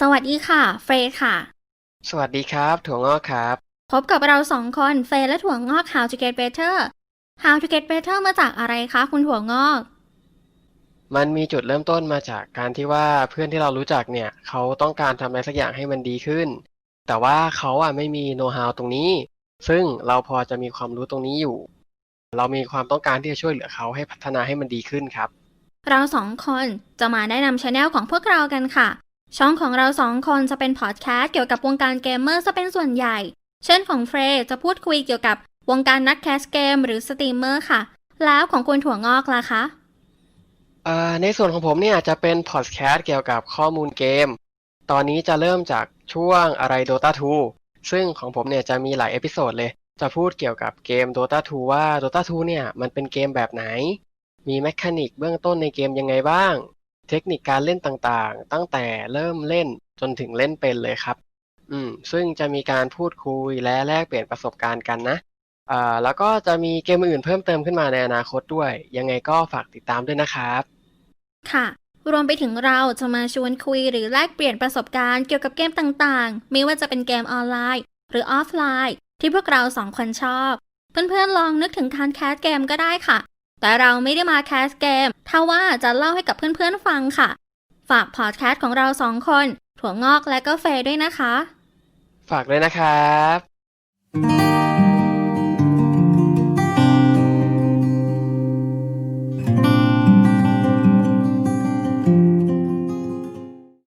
สวัสดีค่ะ เฟรย์ค่ะ สวัสดีครับ ถั่วงอกครับ พบกับเราสองคน เฟรย์และถั่วงอก How to get better How to get better มาจากอะไรคะ คุณถั่วงอก มันมีจุดเริ่มต้นมาจากการที่ว่าเพื่อนที่เรารู้จักเนี่ย เขาต้องการทำอะไรสักอย่างให้มันดีขึ้น แต่ว่าเขาอะไม่มีโน้ตฮาวตรงนี้ ซึ่งเราพอจะมีความรู้ตรงนี้อยู่ เรามีความต้องการที่จะช่วยเหลือเขาให้พัฒนาให้มันดีขึ้นครับ เราสองคนจะมาแนะนำช anel ของพวกเรากันค่ะ ช่องของเราสองคนจะเป็นพอดแคสต์เกี่ยวกับวงการเกมเมอร์ซะเป็นส่วนใหญ่ เช่นของเฟรย์จะพูดคุยเกี่ยวกับวงการนักแคสเกมหรือสตรีมเมอร์ค่ะ แล้วของคุณถั่วงอกล่ะคะเอ่อในส่วนของผมเนี่ยจะเป็นพอดแคสต์เกี่ยวกับข้อมูลเกม ตอนนี้จะเริ่มจากช่วงอะไร Dota 2 ซึ่งของผมเนี่ยจะมีหลายเอพิโซดเลย จะพูดเกี่ยวกับเกม Dota 2 ว่า Dota 2 เนี่ย มันเป็นเกมแบบไหน มีแมคานิกเบื้องต้นในเกมยังไงบ้าง เทคนิคการเล่นต่างๆ ตั้งแต่เริ่มเล่นจนถึงเล่นเป็นเลยครับ อืม ซึ่งจะมีการพูดคุยและแลกเปลี่ยนประสบการณ์กันนะ อ่า แล้วก็จะมีเกมอื่นเพิ่มเติมขึ้นมาในอนาคตด้วย ยังไงก็ฝากติดตามด้วยนะครับ ค่ะ รวมไปถึงเราจะมาชวนคุยหรือแลกเปลี่ยนประสบการณ์เกี่ยวกับเกมต่างๆ ไม่ว่าจะเป็นเกมออนไลน์ หรือออฟไลน์ ที่พวกเราสองคนชอบ เพื่อนๆลองนึกถึงการแคสเกมก็ได้ค่ะ แต่เราไม่ได้มาแคสเกมถ้าว่าจะเล่าให้กับเพื่อนๆฟังค่ะ ฝากพอดแคสต์ของเราสองคน ถั่วงอกและก็เฟยด้วยนะคะ ฝากด้วยนะครับ